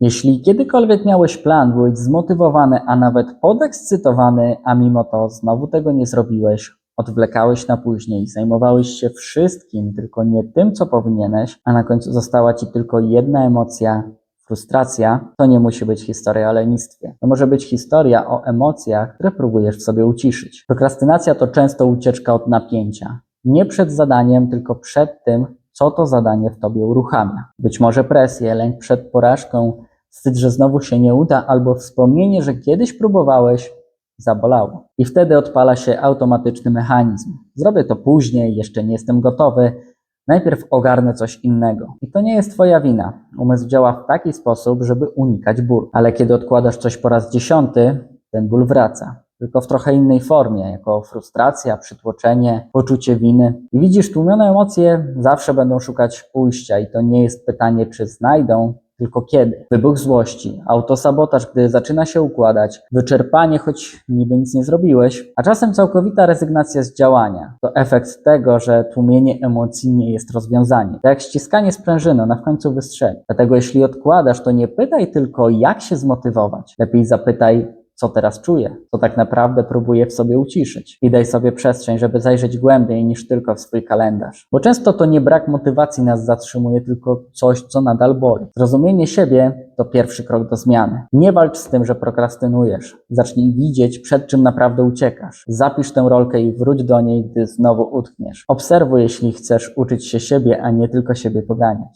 Jeśli kiedykolwiek miałeś plan, byłeś zmotywowany, a nawet podekscytowany, a mimo to znowu tego nie zrobiłeś, odwlekałeś na później, zajmowałeś się wszystkim, tylko nie tym, co powinieneś, a na końcu została ci tylko jedna emocja frustracja, to nie musi być historia o lenistwie. To może być historia o emocjach, które próbujesz w sobie uciszyć. Prokrastynacja to często ucieczka od napięcia. Nie przed zadaniem, tylko przed tym, co to zadanie w tobie uruchamia. Być może presję, lęk przed porażką, wstyd, że znowu się nie uda, albo wspomnienie, że kiedyś próbowałeś, zabolało. I wtedy odpala się automatyczny mechanizm. Zrobię to później, jeszcze nie jestem gotowy. Najpierw ogarnę coś innego. I to nie jest Twoja wina. Umysł działa w taki sposób, żeby unikać bólu. Ale kiedy odkładasz coś po raz dziesiąty, ten ból wraca. Tylko w trochę innej formie, jako frustracja, przytłoczenie, poczucie winy. I widzisz, tłumione emocje zawsze będą szukać ujścia, i to nie jest pytanie, czy znajdą, tylko kiedy. Wybuch złości, autosabotaż, gdy zaczyna się układać, wyczerpanie, choć niby nic nie zrobiłeś, a czasem całkowita rezygnacja z działania. To efekt tego, że tłumienie emocji nie jest rozwiązaniem. Tak jak ściskanie sprężyny, ona w końcu wystrzeli. Dlatego jeśli odkładasz, to nie pytaj tylko, jak się zmotywować. Lepiej zapytaj, co teraz czuję, co tak naprawdę próbuję w sobie uciszyć. I daj sobie przestrzeń, żeby zajrzeć głębiej niż tylko w swój kalendarz. Bo często to nie brak motywacji nas zatrzymuje, tylko coś, co nadal boli. Zrozumienie siebie to pierwszy krok do zmiany. Nie walcz z tym, że prokrastynujesz. Zacznij widzieć, przed czym naprawdę uciekasz. Zapisz tę rolkę i wróć do niej, gdy znowu utkniesz. Obserwuj, jeśli chcesz uczyć się siebie, a nie tylko siebie poganiać.